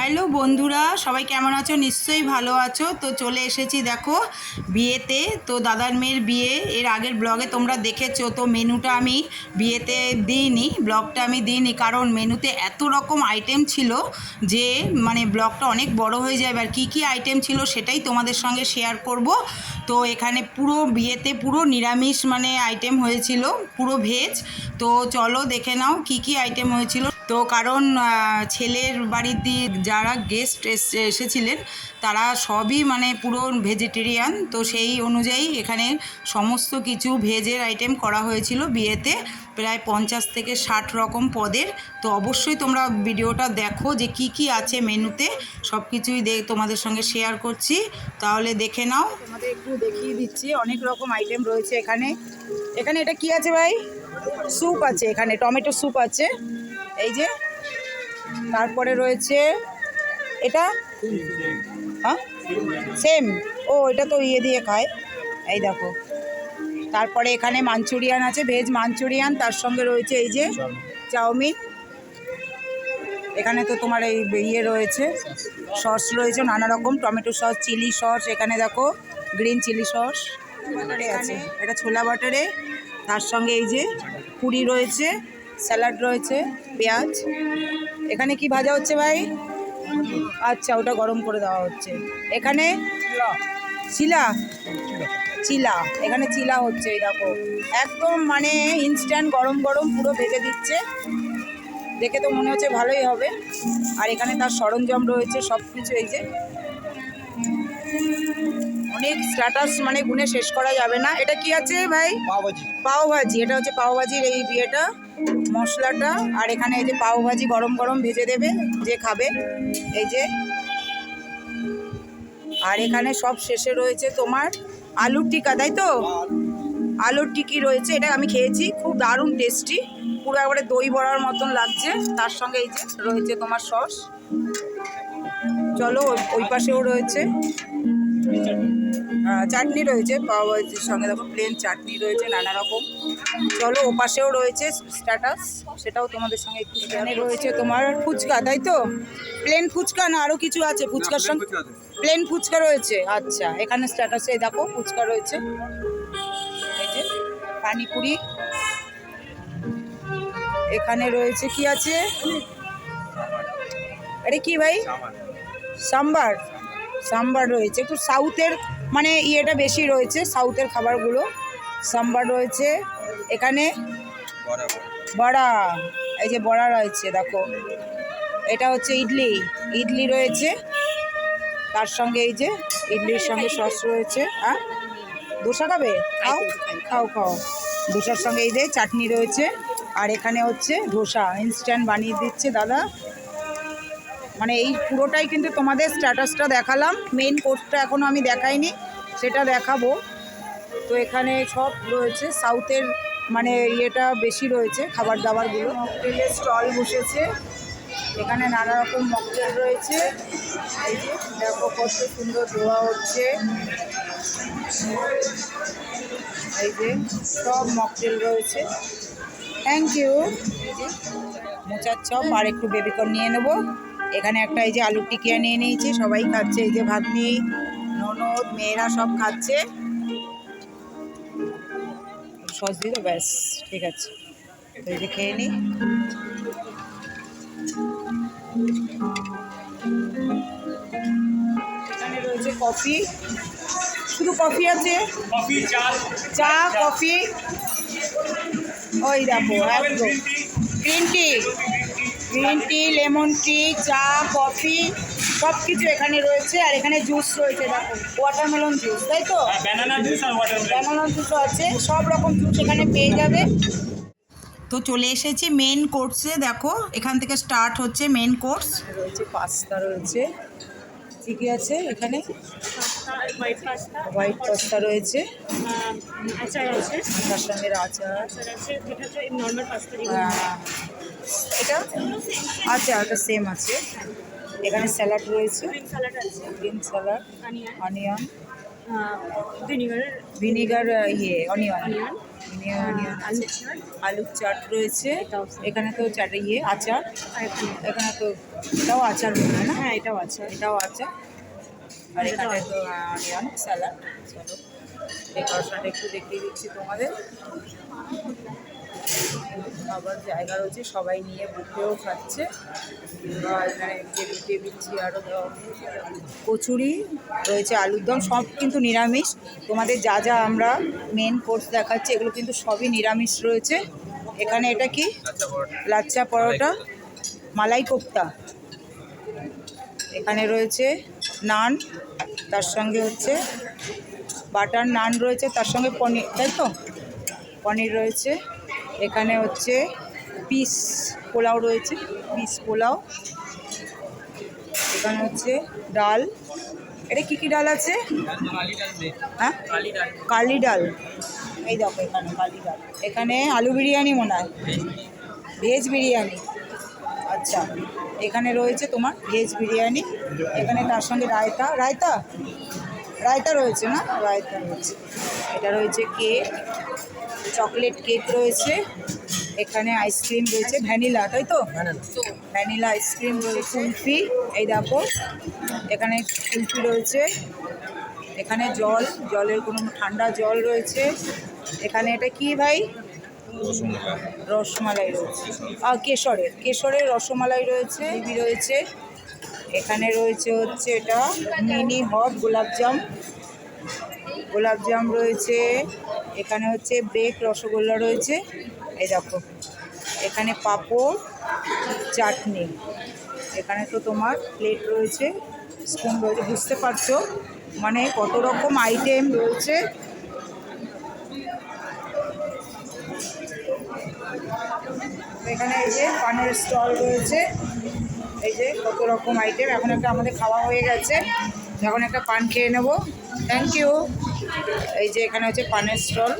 Hello বন্ধুরা, সবাই কেমন আছো? নিশ্চয়ই ভালো আছো। তো চলে এসেছি দেখো বিয়েতে। তো দাদার মেয়ের বিয়ে, এর আগের ব্লগে তোমরা দেখেছ। তো মেনুটা আমি বিয়েতে দিইনি, ব্লগটা আমি দিইনি। কারণ মেনুতে এত রকম আইটেম ছিল যে মানে ব্লগটা অনেক বড় হয়ে যাবে। আর কী কী আইটেম ছিল সেটাই তোমাদের সঙ্গে শেয়ার করব। তো এখানে পুরো বিয়েতে পুরো নিরামিষ মানে আইটেম হয়েছিল, পুরো ভেজ তো চলো দেখে নাও কী কী আইটেম হয়েছিল। তো কারণ ছেলের বাড়ির দিয়ে যারা গেস্ট এসে, এসেছিলেন, তারা সবই মানে পুরো ভেজিটেরিয়ান তো সেই অনুযায়ী এখানে সমস্ত কিছু ভেজের আইটেম করা হয়েছিল বিয়েতে, প্রায় পঞ্চাশ থেকে ষাট রকম পদের। তো অবশ্যই তোমরা ভিডিওটা দেখো যে কি কি আছে মেনুতে সব কিছুই তোমাদের সঙ্গে শেয়ার করছি। তাহলে দেখে নাও। তোমাদের একটু দেখিয়ে দিচ্ছি, অনেক রকম আইটেম রয়েছে এখানে। এখানে এটা কি আছে ভাই? স্যুপ আছে এখানে, টমেটো স্যুপ আছে। এই যে তারপরে রয়েছে এটা? হ্যাঁ? সেম ও এটা তো ইয়ে দিয়ে খায়। এই দেখো। তারপরে এখানে মাঞ্চুরিয়ান আছে ভেজ মাঞ্চুরিয়ান তার সঙ্গে রয়েছে এই যে চাউমিন। এখানে তো তোমার এই ইয়ে রয়েছে সস রয়েছে নানা রকম টমেটো সস চিলি সস এখানে দেখো গ্রিন চিলি সস। আছে। এটা ছোলা বাটারে তার সঙ্গে এই যে পুরি রয়েছে স্যালাড রয়েছে পেঁয়াজ। এখানে কি ভাজা হচ্ছে ভাই? আচ্ছা ওটা গরম করে দেওয়া হচ্ছে। এখানে চিলা। চিলা? এখানে চিলা হচ্ছে এই দেখো। একদম মানে ইনস্ট্যান্ট গরম গরম পুরো ভেজে দিচ্ছে। দেখে তো মনে হচ্ছে ভালোই হবে। আর এখানে তার সরঞ্জাম রয়েছে সব কিছু এই যে। অনেক স্ট্যাটাস মানে গুনে শেষ করা যাবে না। এটা কি আছে ভাই? পাওভাজি। পাও ভাজি এটা হচ্ছে পাও ভাজির এই বিয়েটা মশলাটা। আর এখানে এই যে পাও ভাজি গরম গরম ভেজে দেবে যে খাবে এই যে। আর এখানে সব শেষে রয়েছে তোমার আলুর টিকা তাই তো? আলুর টিকি রয়েছে এটা আমি খেয়েছি খুব দারুণ টেস্টি পুরো একবারে দই বড়ার মতন লাগছে তার সঙ্গে এই যে রয়েছে তোমার সস। চলো ওই- ওই পাশেও রয়েছে। চাটনি রয়েছে পাওয়া ভাজির সঙ্গে। দেখো প্লেন চাটনি রয়েছে নানা রকম। চলো ও পাশেও রয়েছে স্ট্যাটাস সেটাও তোমাদের সঙ্গে একটু এখানে রয়েছে তোমার ফুচকা তাই তো? প্লেন ফুচকা না আরও কিছু আছে? ফুচকার সঙ্গে প্লেন ফুচকা রয়েছে? আচ্ছা এখানে স্ট্যাটাসে দেখো ফুচকা রয়েছে। এই যে পানিপুরি। এখানে রয়েছে কি আছে? আরে কি ভাই? সাম্বার সাম্বার রয়েছে। একটু সাউথের মানে ইয়েটা বেশি রয়েছে সাউথের খাবারগুলো। সাম্বার রয়েছে, এখানে বড়া, এই যে বড়া রয়েছে, দেখো। এটা হচ্ছে ইডলি ইডলি রয়েছে। তার সঙ্গে এই যে ইডলির সঙ্গে সস রয়েছে। হ্যাঁ দোসা খাবে? খাও খাও খাও। দোসার সঙ্গে এই যে চাটনি রয়েছে। আর এখানে হচ্ছে ধোসা ইনস্ট্যান্ট বানিয়ে দিচ্ছে দাদা। মানে এই পুরোটাই কিন্তু তোমাদের স্ট্যাটাসটা দেখালাম। মেন কোর্সটা এখনও আমি দেখাইনি, সেটা দেখাবো। তো এখানে সব রয়েছে সাউথের মানে ইয়েটা বেশি রয়েছে খাবার দাবারগুলো মকটেলের স্টল বসেছে, এখানে নানা রকম মকটেল রয়েছে দেখো কত সুন্দর ধোয়া হচ্ছে। এই যে, সব মকটেল রয়েছে। থ্যাংক ইউ মোচার চপ আর একটু বেবিকর্ন নিয়ে নেব। এখানে একটা এই যে আলু টিকিয়া নিয়ে নিয়েছে সবাই খাচ্ছে এই যে ভাগ্নি ননদ মেয়েরা সব খাচ্ছে। সস দিল ব্যাস ঠিক আছে। তো এই যে খেয়ে নিই এখানে রয়েছে কফি। শুধু কফি আছে? কফি চা চা কফি। ওই দেখো একদম green tea. Green tea lemon tea চা কফি সব কিছু এখানে রয়েছে। আর এখানে জুস রয়েছে দেখো ওয়াটারমেলন জুস তাই তো? ব্যানানা জুস আর ব্যানানা জুসও আছে সব রকম জুস এখানে পেয়ে যাবে। তো চলে এসেছি মেন কোর্সে দেখো এখান থেকে স্টার্ট হচ্ছে মেন কোর্স রয়েছে পাস্তা রয়েছে। কী কী আছে এখানে? হোয়াইট পাস্তা হোয়াইট রয়েছে। আচার আছে। তার সঙ্গে আচার। আচার আছে এটা? আচ্ছা এটা সেম আছে। এখানে স্যালাড রয়েছে। Green salad onion vinegar vinegar ইয়ে অনিয়ন অনিয়ন আলু চাট। রয়েছে। এখানে তো চাটে ইয়ে আচার। এখানে এখানে তো এটাও আচার মনে হয় না? হ্যাঁ এটাও আচার। এটাও আচার। আর এখানে তো অনিয়ন স্যালাড চলো ডেকোরেশনটা একটু দেখিয়ে দিচ্ছি তোমাদের। আবার জায়গা রয়েছে সবাই নিয়ে বুকেও খাচ্ছে। আর এখানে টেবিল টেবিল চেয়ারও দেওয়া কচুরি রয়েছে আলুর দম সব কিন্তু নিরামিষ। তোমাদের যা যা আমরা মেন কোর্স দেখাচ্ছি এগুলো কিন্তু সবই নিরামিষ রয়েছে। এখানে এটা কি? লাচ্চা পরোটা মালাই কোপ্তা। এখানে রয়েছে নান তার সঙ্গে হচ্ছে বাটার নান রয়েছে তার সঙ্গে পনির তাই তো? পনির রয়েছে। এখানে হচ্ছে পিস পোলাও রয়েছে, পিস পোলাও। এখানে হচ্ছে ডাল। এটা কী কী ডাল আছে? হ্যাঁ? কালি ডাল। এই দেখো এখানে কালি ডাল। এখানে আলু বিরিয়ানি মনে হয়। ভেজ বিরিয়ানি। আচ্ছা। এখানে রয়েছে তোমার ভেজ বিরিয়ানি। এখানে তার সঙ্গে রায়তা। রায়তা? রায়তা রয়েছে না? রায়তা রয়েছে। এটা রয়েছে কেক। চকলেট কেক রয়েছে এখানে আইসক্রিম রয়েছে ভ্যানিলা তাই তো? ভ্যানিলা। আইসক্রিম রয়েছে কুলফি এই দেখো এখানে কুলফি রয়েছে এখানে জল জলের কোনো ঠান্ডা জল রয়েছে এখানে এটা কি ভাই? রসমালাই রয়েছে। আর কেশরের কেশরের রসমালাই রয়েছে জিবি রয়েছে এখানে রয়েছে হচ্ছে এটা মিনি হট গোলাপজাম গোলাপজাম রয়েছে এখানে হচ্ছে ব্রেক রসগোল্লা রয়েছে। এই দেখো, এখানে পাঁপড়, চাটনি। এখানে তো তোমার প্লেট রয়েছে স্পুন রয়েছে, বুঝতে পারছ? মানে কত রকম আইটেম রয়েছে। এখানে এই যে পানের স্টল রয়েছে। এই যে কত রকম আইটেম এখন একটা আমাদের খাওয়া হয়ে গেছে। এখন একটা পান খেয়ে নেব। থ্যাংক ইউ এই যে এখানে হচ্ছে পানের স্টল।